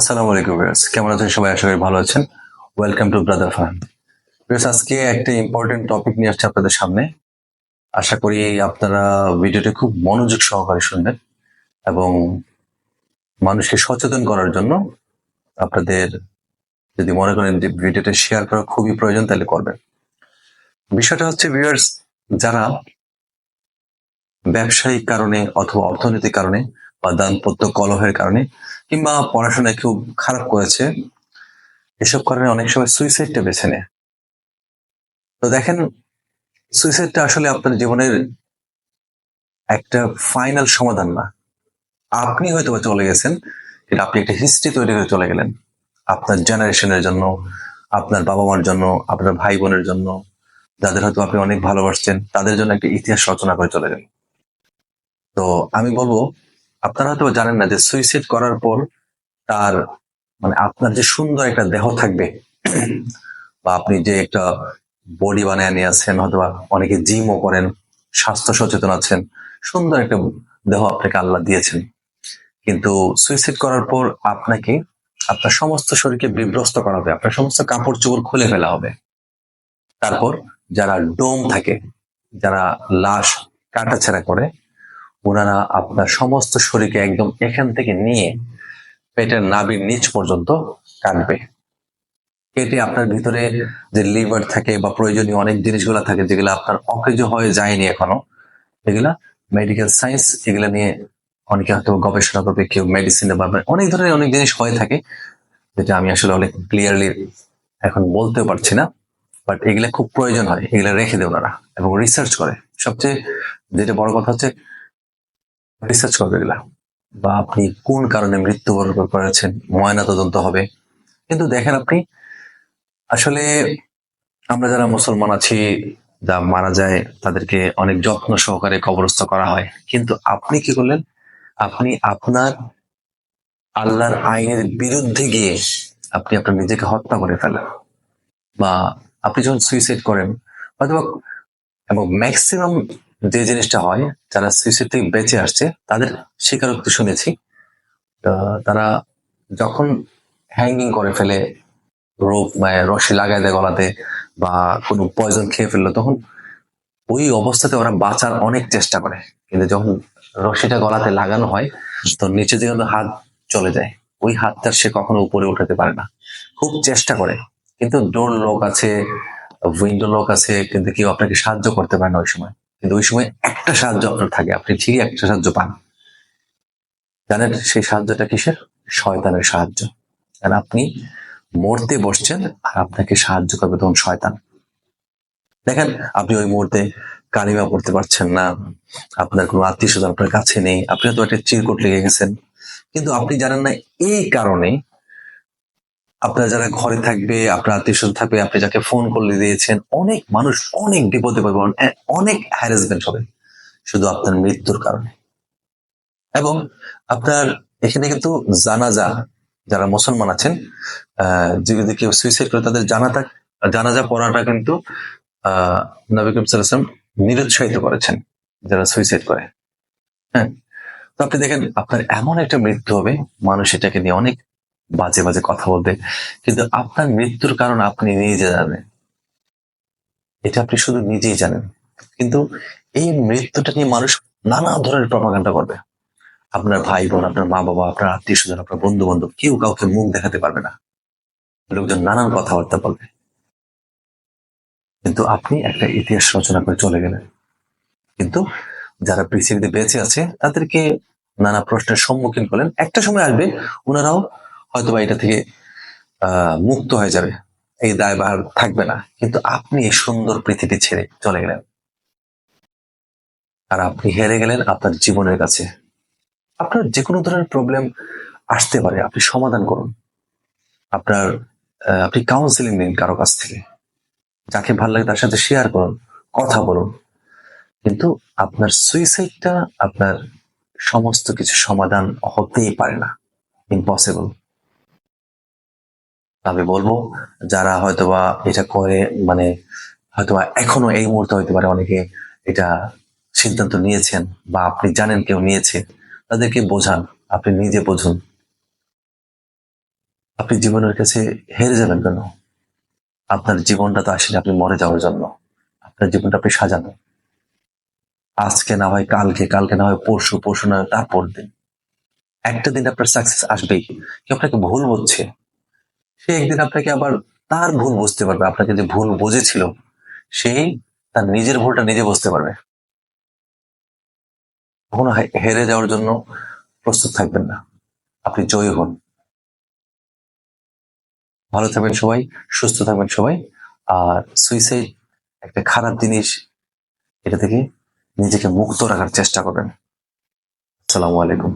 আসসালামু আলাইকুম ভিউয়ার্স। কেমন আছেন সবাই? আশা করি ভালো আছেন। Welcome to brother fun viewers, আজকে একটা ইম্পর্টেন্ট টপিক নিয়ে আসছে আপনাদের সামনে। আশা করি আপনারা ভিডিওটি খুব মনোযোগ সহকারে শুনবেন এবং মানুষকে সচেতন করার জন্য আপনাদের যদি মনে করেন যে ভিডিওটা শেয়ার করা খুবই প্রয়োজন, তাহলে করবেন। বিষয়টা হচ্ছে ভিউয়ার্স, যারা ব্যবসায়িক কারণে অথবা অর্থনৈতিক কারণে বা দাম্পত্য কলহের কারণে কিংবা পড়াশোনায় খুব খারাপ করেছে, এসব কারণে অনেক সময় সুইসাইডটা বেছে নেয়। তো দেখেন সুইসাইডটা আসলে আপনার জীবনের একটা ফাইনাল সমাধান না। আপনি হয়তো বা চলে গেছেন, কিন্তু আপনি একটা হিস্ট্রি তৈরি করে চলে গেলেন। আপনার জেনারেশনের জন্য, আপনার বাবা মার জন্য, আপনার ভাই বোনের জন্য, যাদের হয়তো আপনি অনেক ভালোবাসছেন, তাদের জন্য একটা ইতিহাস রচনা করে চলে গেলেন। তো আমি বলব আপনারা হয়তো জানেন না যে সুইসাইড করার পর তার মানে আপনার যে সুন্দর একটা দেহ থাকবে, বা আপনি যে একটা বডি বানায় নিয়ে আছেন হয়তো অনেকে জিমও করেন, স্বাস্থ্য সচেতন আছেন, সুন্দর একটা দেহ আপনাকে আল্লাহ দিয়েছেন। কিন্তু সুইসাইড করার পর আপনাকে আপনার সমস্ত শরীরকে বিভ্রস্ত করা হবে, আপনার সমস্ত কাপড় চোপড় খুলে ফেলা হবে। তারপর যারা ডোম থাকে, যারা লাশ কাটাছেড়া করে ওনারা আপনার সমস্ত শরীরকে একদম এখান থেকে নিয়ে পেটের নাভির নিচ পর্যন্ত কাটবে। কেটে আপনার ভিতরে যে লিভার থাকে বা প্রয়োজনীয় অনেক জিনিসগুলো থাকে যেগুলো আপনার অকেজ হয়ে যায়নি এখনও, এগুলা মেডিকেল সায়েন্স এগুলা নিয়ে অনেকে হয়তো গবেষণা করবে, কেউ মেডিসিনে অনেক ধরনের অনেক জিনিস হয়ে থাকে, যেটা আমি আসলে অনেক ক্লিয়ারলি এখন বলতেও পারছি না বাট এগুলা খুব প্রয়োজন হয়, এগুলা রেখে দেয় ওনারা এবং রিসার্চ করে। সবচেয়ে যেটা বড় কথা হচ্ছে রিসার্চ করবে এগুলা বা আপনি কোন কারণে মৃত্যুবরণ করেছেন, ময়না তদন্ত হবে। কিন্তু দেখেন আপনি, আসলে আমরা যারা মুসলমান আছি, যা মারা যায়, তাদেরকে অনেক যত্ন সহকারে কবরস্থ করা হয়। কিন্তু আপনি কি করলেন? আপনি আপনার আল্লাহর আইনের বিরুদ্ধে গিয়ে আপনি আপনার নিজেকে হত্যা করে ফেলেন। বা আপনি যখন সুইসাইড করেন, অথবা এবং ম্যাক্সিমাম যে জিনিসটা হয়, যারা সুইসাইড থেকে বেঁচে আসছে, তাদের স্বীকারোক্তি শুনেছি। তারা যখন হ্যাঙ্গিং করে ফেলে, রোপ বা রশি লাগাই দেয় গলাতে বা কোনো পয়জন খেয়ে ফেলল, তখন ওই অবস্থাতে ওরা বাঁচার অনেক চেষ্টা করে। কিন্তু যখন রশিটা গলাতে লাগানো হয়, তো নিচে ওদের হাত চলে যায়। ওই হাতটা সে কখনো উপরে উঠাতে পারে না। খুব চেষ্টা করে। কিন্তু ডোর লোক আছে উইন্ডো লোক আছে, কিন্তু কেউ আপনাকে সাহায্য করতে পারে না ওই সময়। কিন্তু ওই সময় একটা সাহায্য আপনার থাকে। আপনি ঠিকই একটা সাহায্য পান। জানেন সেই সাহায্যটা কিসের? শয়তানের সাহায্য। আর আপনি মরতে বসছেন আর আপনাকে সাহায্য করবে তখন শয়তান। দেখেন, আপনি ওই মুহূর্তে কালিমা পড়তে পারছেন না। আপনার কোনো আত্মীয় স্বজন আপনার কাছে নেই। আপনি হয়তো একটা চিরকোট লেগে গেছেন। কিন্তু আপনি জানেন না এই কারণে আপনার যারা ঘরে থাকবে, আপনার আত্মীয় থাকবে, আপনি যাকে ফোন করলে দিয়েছেন, অনেক মানুষ অনেক বিপদে পড়বে অনেক হ্যারাসমেন্ট হবে। শুধু আপনার মৃত্যুর কারণে। এবং আপনার এখানে কিন্তু জানাজা, যারা মুসলমান আছেন আহ যদি কেউ সুইসাইড করে, তাদের জানাতা, জানাজা পড়াটা কিন্তু আহ নবী করিম নিরুৎসাহিত করেছেন, যারা সুইসাইড করে। হ্যাঁ? তো আপনি দেখেন, আপনার এমন একটা মৃত্যু হবে, মানুষ এটাকে নিয়ে অনেক বাজে বাজে কথা বলবে। কিন্তু আপনার মৃত্যুর কারণ আপনি নিজে জানেন। এটা আপনি শুধু নিজেই জানেন। কিন্তু এই মৃত্যুটা নিয়ে মানুষ নানা ধরনের প্রপাগান্ডা করবে। আপনার ভাই বোন আপনার মা বাবা আপনার আত্মীয় স্বজন আপনার বন্ধু বান্ধব কেউ কাউকে মুখ দেখাতে পারবে না। লোকজন নানান কথাবার্তা বলবে। কিন্তু আপনি একটা ইতিহাস রচনা করে চলে গেলেন। কিন্তু যারা পৃথিবীতে বেঁচে আছে, তাদেরকে নানা প্রশ্নের সম্মুখীন করলেন। একটা সময় আসবে, ওনারাও হয়তো বা এটা থেকে মুক্ত হয়ে যাবে। এই দায়ভার থাকবে না। কিন্তু আপনি এই সুন্দর পৃথিবী ছেড়ে চলে গেলেন। আর আপনি হেরে গেলেন আপনার জীবনের কাছে। আপনার যে কোনো ধরনের প্রবলেম আসতে পারে। আপনি সমাধান করুন। আপনার আপনি কাউন্সিলিং নিন কারও কাছ থেকে। যাকে ভালো লাগে তার সাথে শেয়ার করুন, কথা বলুন। কিন্তু আপনার সুইসাইডটা আপনার সমস্ত কিছু সমাধান হতেই পারে না। ইম্পসিবল আমি বলব, যারা হয়তোবা এটা করে মানে হয়তোবা এখনও এই মুহূর্তে হইতে পারে অনেকে এটা সিদ্ধান্ত নিয়েছেন বা আপনি জানেন কেউ নিয়েছে, তাদেরকে বোঝান, আপনি নিজে বুঝুন। আপনি জীবনের কাছে হেরে যাবেন কেন? আপনার জীবনটা তো আসেনি আপনি মরে যাওয়ার জন্য। আপনার জীবনটা আপনি সাজানো। আজকে না হয় কালকে কালকে না হয় পরশু পরশু না হয় তারপর দিন একটা দিন আপনার সাকসেস আসবেই। কেউ আপনাকে ভুল বুঝছে। সে একদিন আপনাকে আবার তার ভুল বুঝতে পারবে, আপনাকে যে ভুল বুঝেছিল, সেই তার নিজের ভুলটা নিজে বুঝতে পারবে। কখনো হেরে যাওয়ার জন্য প্রস্তুত থাকবেন না। আপনি জয়ী হন। ভালো থাকবেন সবাই, সুস্থ থাকবেন সবাই, আর সুইসাইড একটা খারাপ জিনিস, এটা থেকে নিজেকে মুক্ত রাখার চেষ্টা করবেন। আসসালামু আলাইকুম।